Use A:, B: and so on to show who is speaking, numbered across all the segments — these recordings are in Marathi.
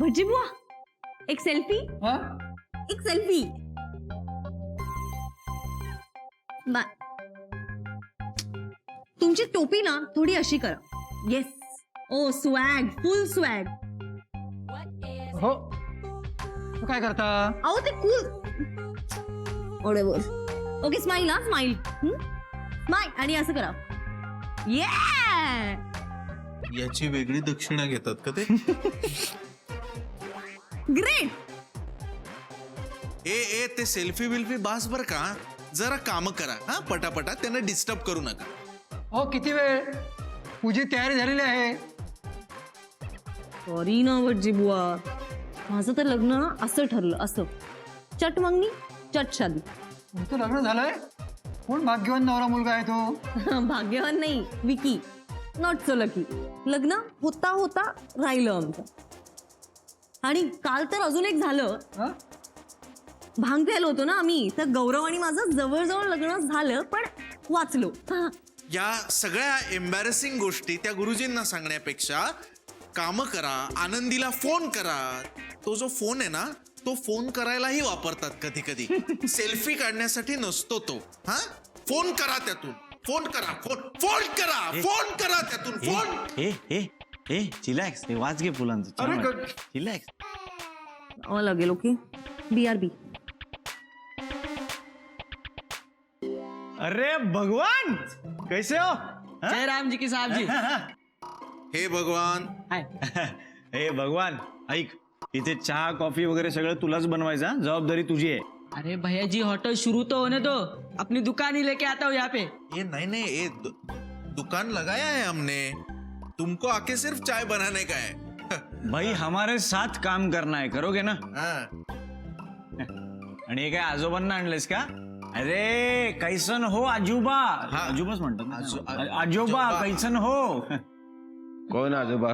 A: भजी बुवा एक सेल्फी
B: हा?
A: एक सेल्फी तुमची टोपी ना थोडी अशी करा. येस ओ स्वॅग फुल स्वॅग
B: हो. तू काय करता?
A: अहो ते कूल ओढे बोल. ओके स्माईल हा स्माईल स्माईल आणि असं करा. ये
C: याची वेगळी दक्षिणा घेतात का ते?
A: ग्रेट
C: ए ए ते सेल्फी बिल्फी बास बर का? जरा काम करा हा? पटापटा त्यांना डिस्टर्ब करू नका.
B: हो किती वेळ? पूजी तयारी झालेली आहे.
A: सॉरी ना भटजी बुवा. माझं तर लग्न ना असं ठरलं असं. चट मंगनी चट शादी.
B: तुमचं लग्न झालंय? कोण भाग्यवान नवरा मुलगा आहे तो?
A: भाग्यवान नाही विकी. नॉट सो लकी लग्न होता होता राहिलं आमचं. आणि काल तर अजून एक झालं.
B: हा?
A: भांग प्यायला होतो ना आम्ही तर गौरव आणि माझं जवळजवळ लग्न झालं पण वाचलो. हा.
C: या सगळ्या एम्बॅरेसिंग गोष्टी त्या गुरुजींना सांगण्यापेक्षा काम करा आनंदीला फोन करा. तो जो फोन आहे ना तो फोन करायलाही वापरतात कधी कधी सेल्फी काढण्यासाठी नसतो तो. हा? फोन करा त्यातून. फोन करा. फोन फोन करा. फोन करा त्यातून. फोन
D: ए ए. ए चिलॅक्स ते वाच घे फुलांचं.
C: अरे
D: चिलॅक्स
A: अ, लागेल ओके? बी आर बी
D: अरे भगवान! कैसे हो?
E: जय राम जी की साहब जी
C: हे भगवान.
D: हे भगवान ऐक. इथे चहा कॉफी वगैरे सगळं तुलाच बनवायचं? जबाबदारी तुझी आहे.
E: अरे भैया जी होटल शुरू तो होने दो अपनी दुकान ही लेके आता हूँ यहाँ पे.
C: ये नहीं नहीं ये दु, दुकान लगाया है हमने. तुमको आके सिर्फ़ चाय बनाने का है।
D: भाई हमारे साथ काम करना है करोगे ना?
C: हाँ।
D: आणि हे काय आजोबांना आणलेस का? अरे कैसन हो आजोबा?
C: हा.
D: आजोबाच म्हणतात आजोबा. कैसन हो?
F: कौन आजोबा?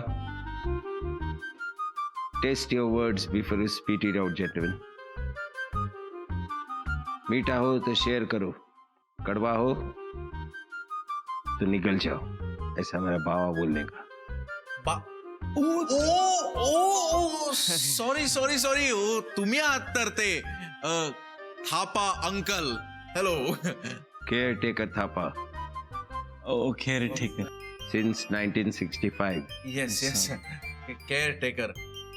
F: Taste your words before you spit it out gentleman मीठा हो तो शेयर करो. कड़वा हो तो निकल जाओ. ऐसा मेरा बाबा बोलने का।
C: बा ओ ओ ओ सॉरी सॉरी सॉरी ओ तुम्ही आहात तर ते अ, Thapa uncle hello
F: caretaker Thapa.
D: Okay रे ठीक आहे
F: since 1965
C: yes yes caretaker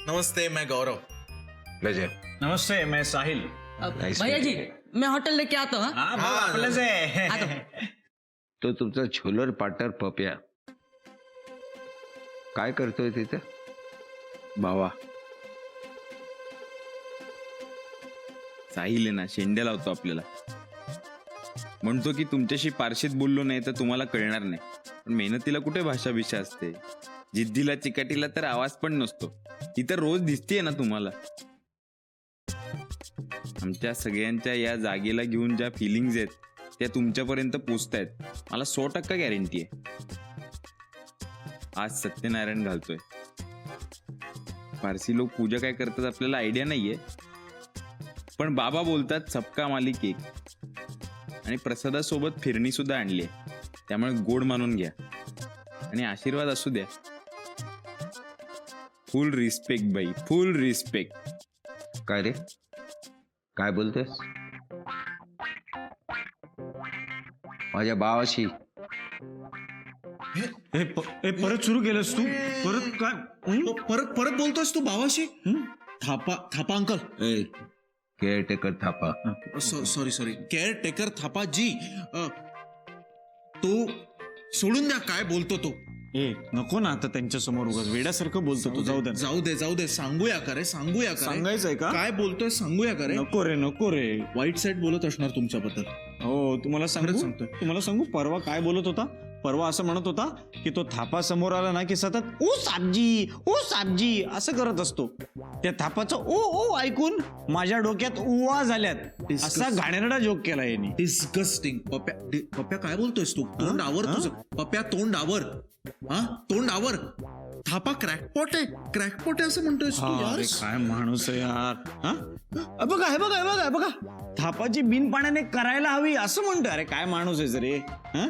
C: नमस्ते मैं गौरव।
F: प्लेजर
D: नमस्ते मैं साहिल।
E: अब
F: Nice
E: भैया जी मैं होटल लेके आता हूँ हाँ?
D: हा भाऊ, आहे
F: तो तुमचा छोलर पार्टनर पप्या। काय करतोय तिथं? भावा
G: साहिल आहे ना शेंड्या लावतो आपल्याला. म्हणतो की तुमच्याशी पारशीत बोललो नाही तर तुम्हाला कळणार नाही. पण मेहनतीला कुठे भाषा भिषा असते? जिद्दीला चिकाटीला तर आवाज पण नसतो. ती तर रोज दिसतीये ना तुम्हाला. आमच्या सगळ्यांच्या या जागेला घेऊन ज्या फिलिंग्ज आहेत त्या तुमच्यापर्यंत पोचतायत. मला सो टक्का गॅरंटी आहे. आज सत्यनारायण घालतोय. फारसी लोक पूजा काय करतात आपल्याला आयडिया नाहीये. पण बाबा बोलतात सबका माली केक आणि प्रसादासोबत फिरणी सुद्धा आणली आहे. त्यामुळे गोड मानून घ्या. आणि आशीर्वाद असू द्या. फुल रिस्पेक्ट बाई फुल रिस्पेक्ट
F: काय रे? काय बोलतेस? माझ्या भावाशी
D: ए, प- परत सुरू केलंस तू? परत काय? हं?
C: तो परत परत बोलतोयस तू भावाशी Thapa Thapa uncle.
F: Caretaker Thapa.
C: Sorry sorry. Caretaker Thapa ji अ, तो सोडून द्या काय बोलतो तो.
D: ए नको ना आता त्यांच्यासमोर उगाच. वेड्यासारखं बोलतो तू. जाऊ दे.
C: जाऊ दे जाऊ दे. सांगूया का रे सांगूया का रे?
D: सांगायचंय का?
C: काय बोलतोय सांगूया का रे
D: नको रे नको रे.
C: वाईट साईड बोलत असणार तुमच्याबद्दल.
D: हो तुम्हाला सांगू?
C: खरंच सांगतोय.
D: तुम्हाला सांगू? परवा काय बोलत होता? परवा असं म्हणत होता की तो थापा समोर आला ना की सतत ओ साबजी ओ साबजी असं करत असतो. त्या थापाचं ओ ओ ऐकून माझ्या डोक्यात उवा झाल्यात. असा घाणेरडा जोक केला यांनी.
C: डिस्गस्टिंग पप्या डि- पप्या काय बोलतोयस तू? तोंड आवर तुझं. पप्या तोंड आवर. हा? तोंड आवर. थापा क्रॅकपॉट आहे. क्रॅकपॉट आहे असं म्हणतोयस तू
D: हा,
C: यार.
D: अरे काय माणूस आहे यार. हा? अ, बघा हे बघा हे बघा हे बघा. थापाची बिन पाण्याने करायला हवी असं म्हणतोय. अरे काय माणूस आहे रे? हा?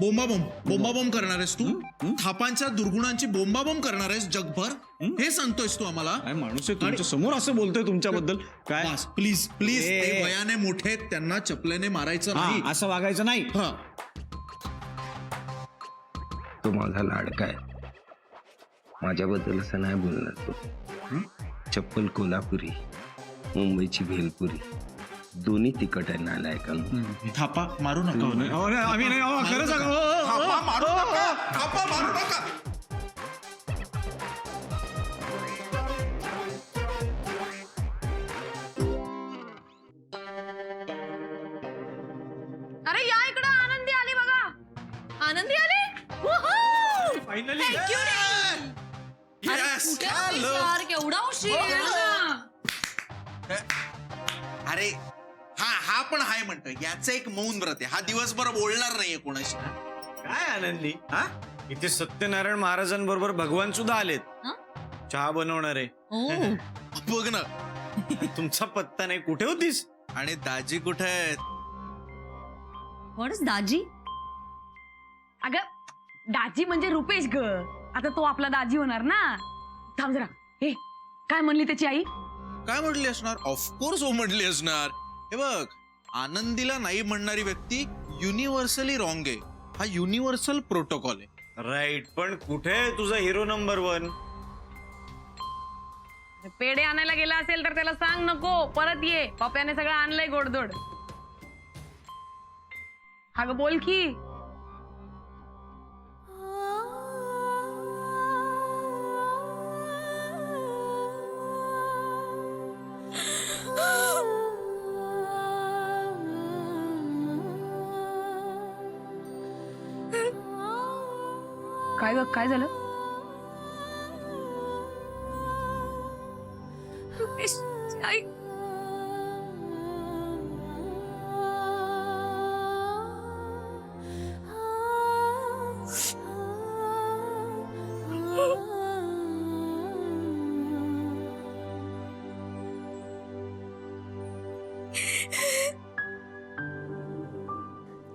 C: बोंबाबोंब. बोंबाबोंब करणार आहेस तू? थापांच्या दुर्गुणांची बोंबाबोंब करणार आहेस जगभर? हे? सांगतोयस तू आम्हाला.
D: काय माणूस आहे? तुमच्यासमोर असं बोलतोय तुमच्याबद्दल? काय?
C: बस प्लीज प्लीज
D: ए,
C: ते
D: ए.
C: वयाने मोठे आहेत, त्यांना चपलेने मारायचं नाही.
D: हा असं वागायचं नाही.
C: हा.
F: तो माझा लाडका आहे. माझ्याबद्दल असं नाही बोलणार तो. चप्पल कोल्हापुरी मुंबईची भेलपुरी. दोन्ही तिकट आहे नालायकांना
C: थापा मारू नका हो.
D: अहो, नाही, आम्ही नाही अहो, खरं सांगा. अहो, अहो, अहो.
C: थापा मारू नका. थापा मारू नका.
A: अरे या इकडं. आनंदी आली बघा. आनंदी आली? Thank you रे. अरे,
C: Yes,
A: कुठे
C: hello.
A: होतीस यार? केवढा उशीर
C: अरे हा हा पण हाय म्हणतो याचं एक मौन व्रत आहे. हा दिवसभर बोलणार नाहीये कोणाशी.
D: काय आनंदी? हा? इथे सत्यनारायण महाराजांबरोबर भगवान सुद्धा आलेत.
A: हा?
D: चहा बनवणार आहे.
A: ओ
C: बघ ना.
D: तुमचा पत्ता नाही. कुठे होतीस?
C: आणि दाजी कुठे आहेत?
A: व्हॉट इज दाजी?
H: अगं दाजी म्हणजे रुपेश ग. आता तो आपला दाजी होणार ना. थांब जरा. हे काय म्हणली त्याची आई?
C: काय म्हटली असणार? ऑफकोर्स हो म्हटली असणार. हे बघ आनंदीला नाही म्हणणारी व्यक्ती युनिव्हर्सली रॉंग आहे. हा युनिव्हर्सल प्रोटोकॉल आहे.
D: राईट पण कुठे आहे तुझा हिरो नंबर वन
H: पेढे आणायला गेला असेल तर त्याला सांग नको. परत ये. पप्याने सगळं आणलंय गोडधोड. हा ग बोल की. काय ग काय झालं?
A: रुपेश आई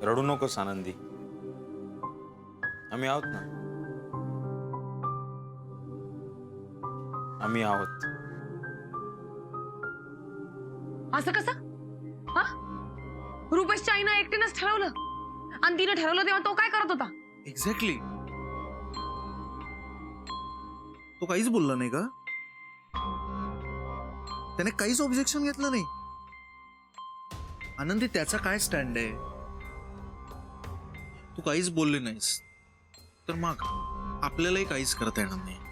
G: रडू नकोस आनंदी. आम्ही आहोत ना? आम्ही आहोत.
H: असं कसं? हा? रुपेशच्या आईनं एकटीनंच ठरवलं. आणि तिनं ठरवलं तेव्हा तो काय करत होता?
C: एक्झॅक्टली तो काहीच बोलला नाही का? त्याने काहीच ऑब्जेक्शन घेतलं नाही. आनंदी त्याचा काय स्टँड आहे? तू काहीच बोलले नाहीस. तर मग आपल्यालाही काहीच करता येणार नाही.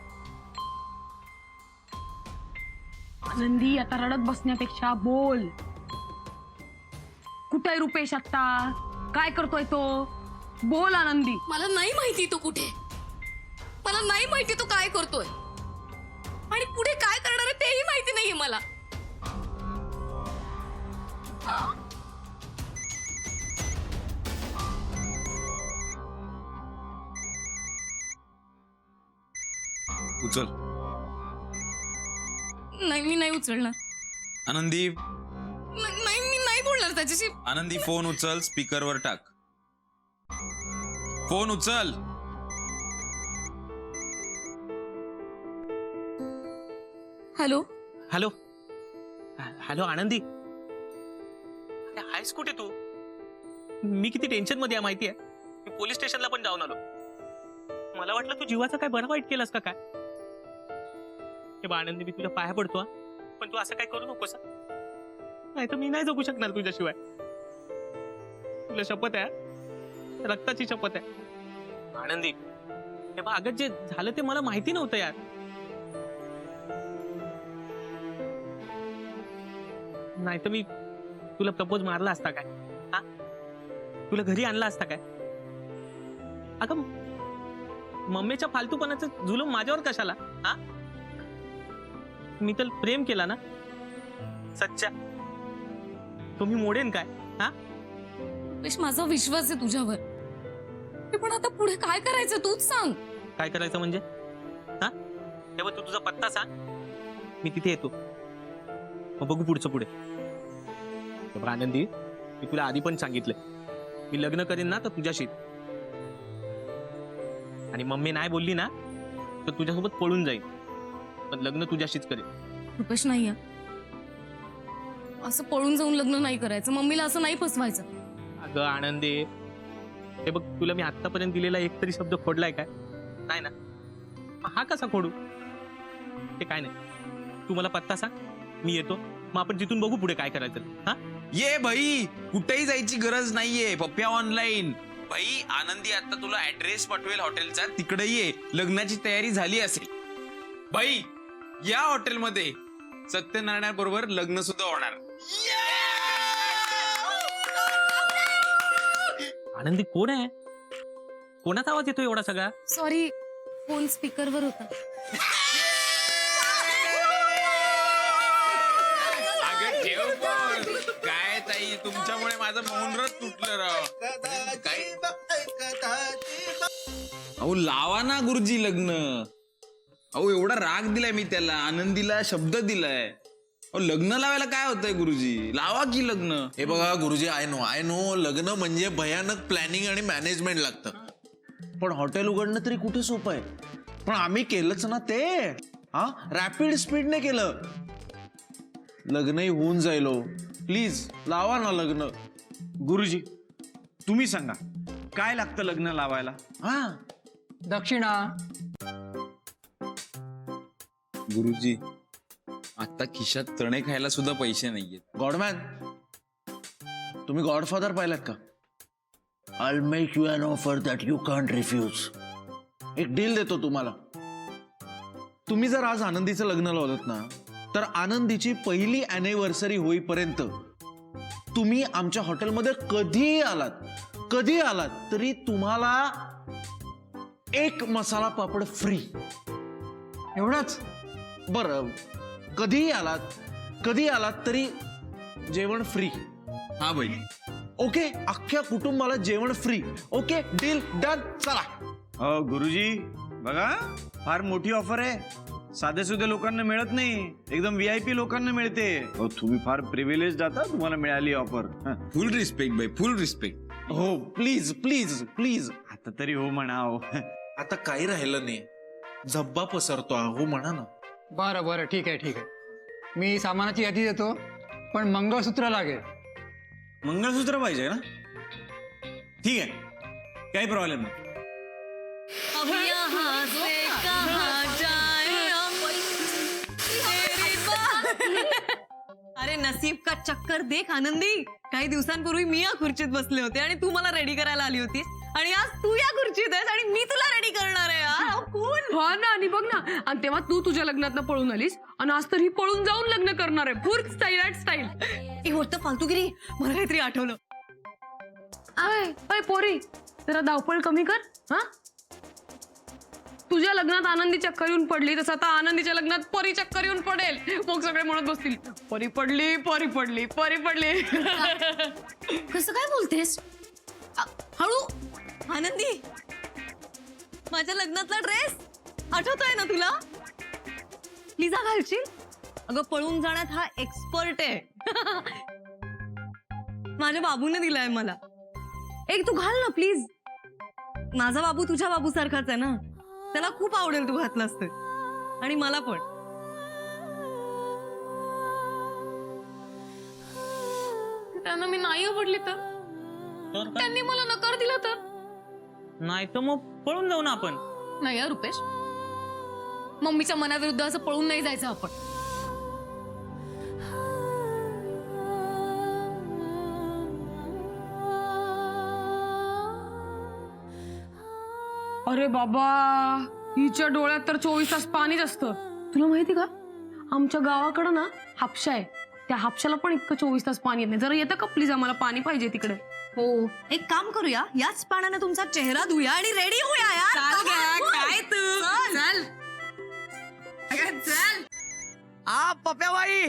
H: आनंदी आता रडत बसण्यापेक्षा बोल. कुठे रुपेश आता काय करतोय तो? बोल आनंदी
A: मला नाही माहिती तो कुठे. मला नाही माहिती तो काय करतोय. आणि पुढे काय करणार आहे तेही माहिती नाहीये मला.
G: उचल.
A: नाही मी नाही उचलणार.
G: आनंदी.
A: न- नाही मी नाही बोलणार त्याच्याशी.
G: आनंदी फोन उचल स्पीकरवर टाक. फोन उचल.
A: हॅलो?
I: हॅलो. हॅलो आनंदी. अरे, आहेस कुठे तू? मी किती टेन्शनमध्ये आहे माहिती आहे? मी पोलीस स्टेशनला पण जाऊन आलो. मला वाटलं तू जीवाचा काय बरा वाईट केलास का काय? हे बा आनंदी मी तुझ्या पाया पडतो. पण तू असं काय करू नकोस नाही तर मी नाही जगू शकणार तुझ्याशिवाय. तुला शपथ आहे. रक्ताची शपथ आहे. आनंदी. हे अगं जे झालं ते मला माहिती नव्हतं यार. नाही तर मी तुला प्रपोज मारला असता काय हा? तुला घरी आणला असता काय? अगं मम्मीच्या फालतूपणाचं जुलूम माझ्यावर कशाला हा? मी तर प्रेम केला ना? सच्चा. तुम्ही मोडेन काय? हा?
A: रुपेश माझा विश्वास आहे तुझ्यावर. हे पण आता पुढे काय करायचं तूच सांग.
I: काय करायचं म्हणजे? हा? तेव्हा तू तुझा पत्ता सांग. मी तिथे येतो. मग बघू पुढचं पुढे. हे बघ आनंदी मी तुला आधी पण सांगितलंय मी लग्न करेन ना तर तुझ्याशी. आणि मम्मी नाही बोलली ना तर तुझ्यासोबत पळून जाईल. पण लग्न तुझ्याशीच करेल
A: रुपेश नाही असं पळून जाऊन लग्न नाही करायचं. मम्मीला असं नाही फसवायचं.
I: अगं आनंदे हे बघ तुला मी आतापर्यंत दिलेला एक तरी शब्द खोडलाय काय? नाही ना? मग हा कसा खोडू? ते काय नाही. तू मला पत्ता सांग. मी येतो. मग आपण तिथून बघू पुढे काय करायचं. हा?
G: ये भाई कुठेही जायची गरज नाहीये. पप्प्या ऑनलाईन भाई आनंदी आता तुला ऍड्रेस पाठवेल हॉटेलचा तिकडे ये. लग्नाची तयारी झाली असेल. भाई या हॉटेलमध्ये सत्यनारायण बरोबर लग्न सुद्धा होणार.
I: आनंदी कोण आहे? कोणाचा आवाज येतो एवढा सगळा?
A: सॉरी फोन स्पीकरवर होता.
G: अगं ठेव. काय ताई तुमच्यामुळे माझं मौनरच तुटलं राव. काय अहो लावा ना गुरुजी लग्न. अहो एवढा राग दिलाय मी त्याला आनंदीला शब्द दिलाय. अहो लग्न लावायला काय होतंय गुरुजी? लावा की लग्न?
C: हे बघा गुरुजी आय नो आय नो लग्न म्हणजे भयानक प्लॅनिंग आणि मॅनेजमेंट लागतं. पण हॉटेल उघडणं तरी कुठे सोपं आहे? पण आम्ही केलंच ना ते. हा? रॅपिड स्पीडने केलं. लग्नही होऊन जाईल प्लीज लावा ना लग्न.
D: गुरुजी तुम्ही सांगा काय लागतं लग्न लावायला?
C: हा.
B: दक्षिणा.
G: गुरुजी. आता खिशात चणे खायला सुद्धा पैसे नाहीयेत.
C: गॉडमॅन तुम्ही गॉडफादर पाहिलात का? I make you an offer that you can't refuse एक डील देतो तुम्हाला. तुम्ही जर आज आनंदीचं लग्न लावलं ना तर आनंदीची पहिली अॅनिव्हर्सरी होईपर्यंत तुम्ही आमच्या हॉटेलमध्ये कधीही आलात कधी आलात तरी तुम्हाला एक मसाला पापड फ्री
B: एवढंच.
C: बरं कधीही आलात कधी आलात तरी जेवण फ्री
G: हा भाई
C: ओके अख्ख्या कुटुंबाला जेवण फ्री ओके डील डन चला.
D: अ गुरुजी बघा फार मोठी ऑफर आहे. साधे सुधे लोकांना मिळत नाही. एकदम व्ही आय पी लोकांना मिळते. अहो, तुम्ही फार प्रिव्हिलेज जाता तुम्हाला मिळाली ऑफर
G: फुल रिस्पेक्ट भाई फुल रिस्पेक्ट
C: हो प्लीज प्लीज प्लीज
D: आता तरी हो म्हणा अहो.
C: आता काही राहिलं नाही. झब्बा पसरतो हा, हो म्हणा ना.
B: बरं बरं ठीक आहे ठीक आहे. मी सामानाची यादी देतो पण मंगळसूत्र लागेल.
D: मंगळसूत्र पाहिजे ना ठीक आहे. काही प्रॉब्लेम नाही.
A: अब यहाँ से कहाँ जाए हम? तेरी बात- अरे नसीब का चक्कर देख आनंदी. काही दिवसांपूर्वी मी या खुर्चीत बसले होते आणि तू मला रेडी करायला आली होतीस. आणि आज तू या खुर्चीत आहेस आणि मी तुला रेडी करणार आहे यार. कोण?
H: हा ना आणि बघ ना आणि तेव्हा तू तुझ्या लग्नात पळून आलीस आणि आज तर ही पळून जाऊन लग्न करणार आहे. फुल स्टाईल ॲट स्टाईल
A: हे होतं फालतूगिरी. मला काहीतरी आठवलं.
H: आय अय पोरी जरा धावपळ कमी कर हा? तुझ्या लग्नात आनंदी चक्कर येऊन पडली तसं आता आनंदीच्या लग्नात परी चक्कर येऊन पडेल. मग सगळे म्हणत बसतील परी पडली परी पडली परी पडली.
A: कसं काय बोलतेस? अ, हळू. आनंदी माझ्या लग्नातला ड्रेस आठवतोय ना तुला? लिझा घालशील? अगं पळून जाण्यात हा एक्सपर्ट आहे. माझ्या बाबूने दिलाय मला. एक तू घाल ना प्लीज माझा बाबू तुझ्या बाबू सारखाच आहे ना. त्याला खूप आवडेल तू घातलं असतं आणि मला पण.
H: त्यांना मी नाही आवडली तर? त्यांनी मला नकार दिला तर.
I: नाही तर मग पळून जाऊ ना आपण.
H: नाही हा रुपेश. मम्मीच्या मनाविरुद्ध असं पळून नाही जायचं आपण. अरे बाबा हिच्या डोळ्यात तर चोवीस तास पाणीच असतं. तुला माहिती का? आमच्या गावाकडं ना हापशा आहे. त्या हापशाला पण इतकं चोवीस तास पाणी येत नाही. जरा येतं का प्लीज आम्हाला पाणी पाहिजे तिकडे.
A: हो. एक काम करूया याच पाण्याने तुमचा चेहरा धुया आणि रेडी होऊया यार. काय तू? चल.
E: चल. हा पप्याबाई.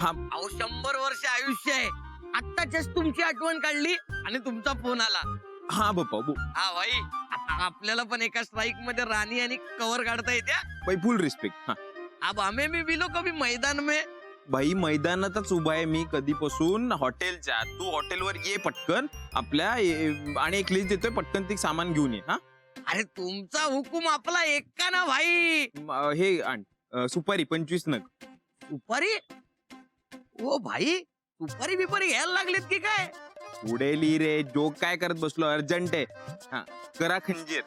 E: हा अहो शंभर वर्ष आयुष्य आहे. आता जस्ट तुमची आठवण काढली आणि तुमचा फोन आला.
G: हा बाप्पा बो.
E: हा भाई आता आपल्याला पण एका स्ट्राईकमध्ये राणी आणि कव्हर काढता येत्या.
G: भाई फुल रिस्पेक्ट हा.
E: अब हमें मी बिलो कभी मैदान में
G: भाई मैदानातच उभा आहे मी कधीपासून. हॉटेलच्या तू हॉटेलवर ये पटकन. आपल्या ए- आणि एक लिस्ट देतोय. पटकन ती सामान घेऊन ये. हा?
E: अरे तुमचा हुकूम आपला एका ना भाई.
G: म, हे आण. अ, सुपारी पंचवीस नग.
E: सुपारी? ओ भाई सुपारी बिपारी घ्यायला लागलेत की काय?
G: उडेली रे. जोक काय करत बसलो? अर्जंट आहे. हा करा खंजीर.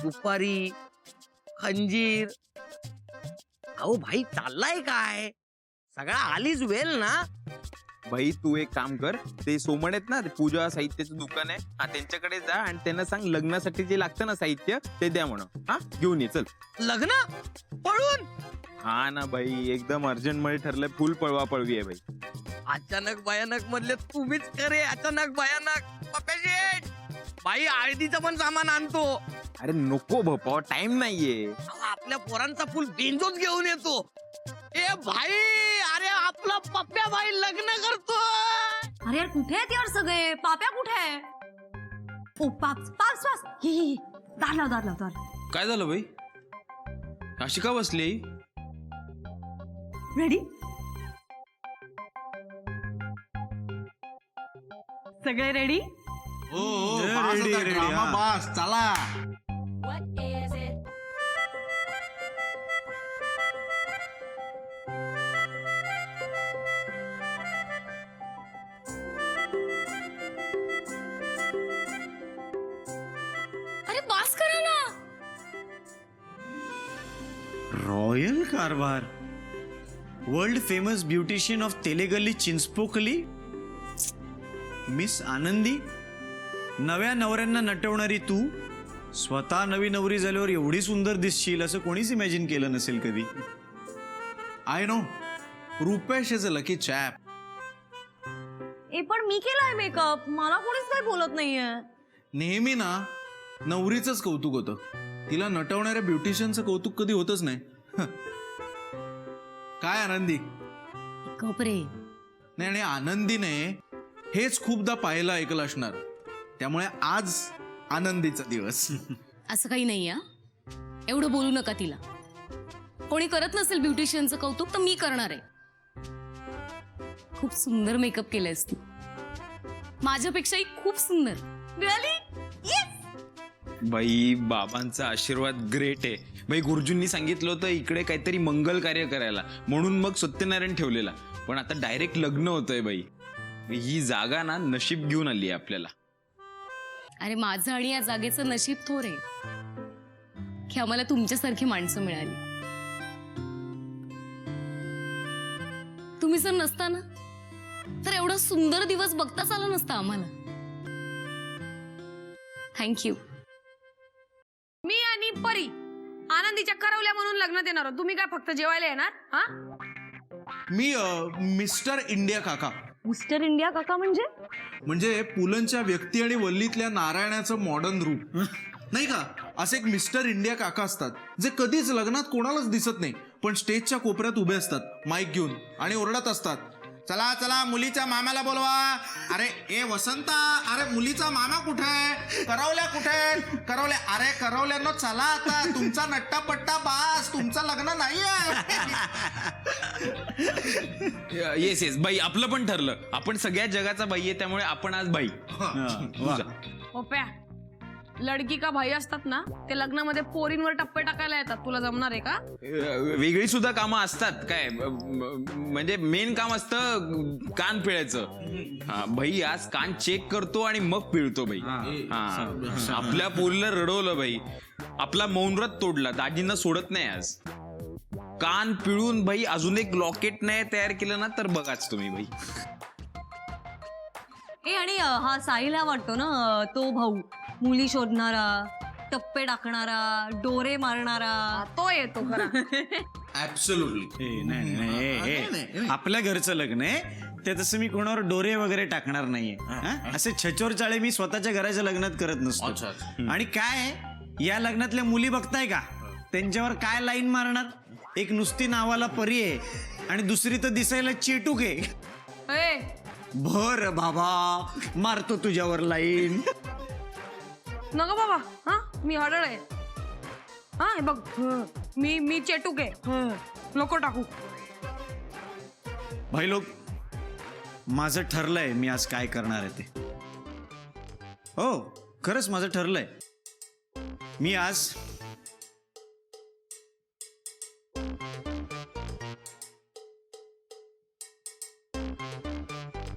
E: सुपारी खंजीर. अहो भाई चाललाय काय? सगळा आलीच वेल ना.
G: भाई तू एक काम कर. ते सोमण आहेत ना ते पूजा साहित्याचं दुकान आहे. हा त्यांच्याकडे जा आणि त्यांना सांग लग्नासाठी जे लागतं ना साहित्य ते द्या म्हणून. हा घेऊन ये चल.
E: लग्न? पळून?
G: हा ना भाई एकदम अर्जंटमध्ये ठरलंय. फुल पळवा पळवी आहे भाई
E: अचानक भयानक मधले तुम्हीच करे अचानक भयानक. शेठ बाई हळदीचं पण सामान आणतो.
G: अरे नको भोपा टाइम नाहीये.
E: अहो, आपल्या पोरांचा फुल बेंजोच घेऊन येतो. ए भाई अरे आपला पप्प्या भाई लग्न करतो
A: अरे यार कुठे आहेत यार सगळे? पाप्या कुठे आहे? ओ पाप्स पाप्स पाप्स ही ही ही. दार लाव दार लाव दार.
G: काय झालं भाई अशी का बसली?
A: रेडी सगळे रेडी
C: हो हो बास आता. बास चला.
D: रॉयल कारभार. World famous beautician of Telegalli Chinchpokli miss Anandi नव्या नवऱ्यांना नटवणारी तू स्वतः नवी नवरी झाल्यावर एवढी सुंदर दिसशील असं कोणीच इमॅजिन केलं नसेल कधी?
C: I know Rupesh is a lucky chap
A: ए पण मी केलाय मेकअप मला कोणीच काही बोलत नाहीये.
C: नेहमी ना नवरीच कौतुक होतं. तिला नटवणाऱ्या ब्युटिशियनचं कौतुक कधी होतच नाही. हं. काय आनंदी?
A: कपरे.
C: नाही आणि आनंदीने हेच खूपदा पाहायला ऐकलं असणार. त्यामुळे आज आनंदीचा दिवस.
H: असं काही नाही या एवढं बोलू नका तिला. कोणी करत नसेल ब्युटिशियनचं कौतुक तर मी करणार आहे. खूप सुंदर मेकअप केलंयस तू. माझ्यापेक्षाही खूप सुंदर.
G: बाई बाबांचा आशीर्वाद ग्रेट आहे. बाई गुरुजींनी सांगितलं होतं इकडे काहीतरी मंगल कार्य करायला. म्हणून मग सत्यनारायण ठेवलेला. पण आता डायरेक्ट लग्न होतंय बाई. ही जागा ना नशीब घेऊन आली आहे आपल्याला.
H: अरे माझं आणि या जागेचं नशीब थोर आहे. की आम्हाला तुमच्यासारखी माणसं मिळाली. तुम्ही जर नसता ना तर एवढा सुंदर दिवस बघताच आला नसता आम्हाला. थँक्यू
J: म्हणून लग्नात येणार आहोत. तुम्ही काय फक्त जेवायला येणार? हा?
C: मी मिस्टर इंडिया काका.
A: मिस्टर इंडिया काका म्हणजे?
C: म्हणजे पुलंच्या व्यक्ती आणि वल्लीतल्या नारायणाचं मॉडर्न रूप. नाही का? असे एक मिस्टर इंडिया काका असतात जे कधीच लग्नात कोणालाच दिसत नाही पण स्टेजच्या कोपऱ्यात उभे असतात माईक घेऊन आणि ओरडत असतात. चला चला मुलीच्या मामाला बोलवा. अरे ए वसंता अरे मुलीचा मामा कुठे? आहे करवल्या कुठे? आहे? करवल्या अरे करवल्यानो चला आता. तुमचा नट्टा पट्टा बास तुमचं लग्न नाहीये.
G: येस येस बाई आपलं पण ठरलं. आपण सगळ्या जगाचा बाई आहे त्यामुळे आपण आज बाई.
J: ओप्या लडकी का भाई असतात ना ते लग्नामध्ये पोरींवर टप्पे टाकायला येतात. तुला जमणार आहे का?
G: वेगळी सुद्धा कामं असतात. काय म- म- म्हणजे मेन काम असतं कान पिळायचं. हा भाई आज कान चेक करतो आणि मग पिळतो भाई. हा. आपल्या पोरीला रडवलं भाई. आपला मौनव्रत तोडला. दाजींना सोडत नाही आज. कान पिळून भाई अजून एक लॉकेट नाही तयार केलं ना तर बघाच तुम्ही भाई.
A: ए आणि अ, हा साहिल हा वाटतो ना अ, तो भाऊ. मुली शोधणारा टप्पे टाकणारा डोरे मारणारा.
J: तो येतो खरा.
C: ऍब्सोल्युटली
D: ए, नाही, नाही, ए, ए,
C: नाही, नाही.
D: आपल्या घरचं लग्न आहे. ते तसं मी कोणावर डोरे वगैरे टाकणार नाहीये. हा? असे छचोर चाळे मी स्वतःच्या घराच्या लग्नात करत नसतो.
C: अच्छा.
D: आणि काय आहे, या लग्नातल्या मुली बघताय का? त्यांच्यावर काय लाईन मारणार? एक नुसती नावाला परी आहे आणि दुसरी तर दिसायला चेटूक आहे.
J: ए.
D: बर बाबा मारतो तुझ्यावर लाईन.
J: नको बाबा हा? मी हडळ आहे. हा हे बघ. मी मी चेटूक आहे. नको टाकू.
D: भाई लोक माझं ठरलंय मी आज काय करणार आहे ते. हो खरंच माझं ठरलंय. मी आज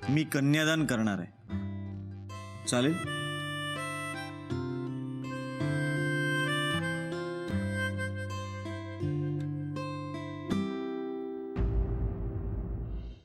D: मी कन्यादान करणार आहे. चालेल?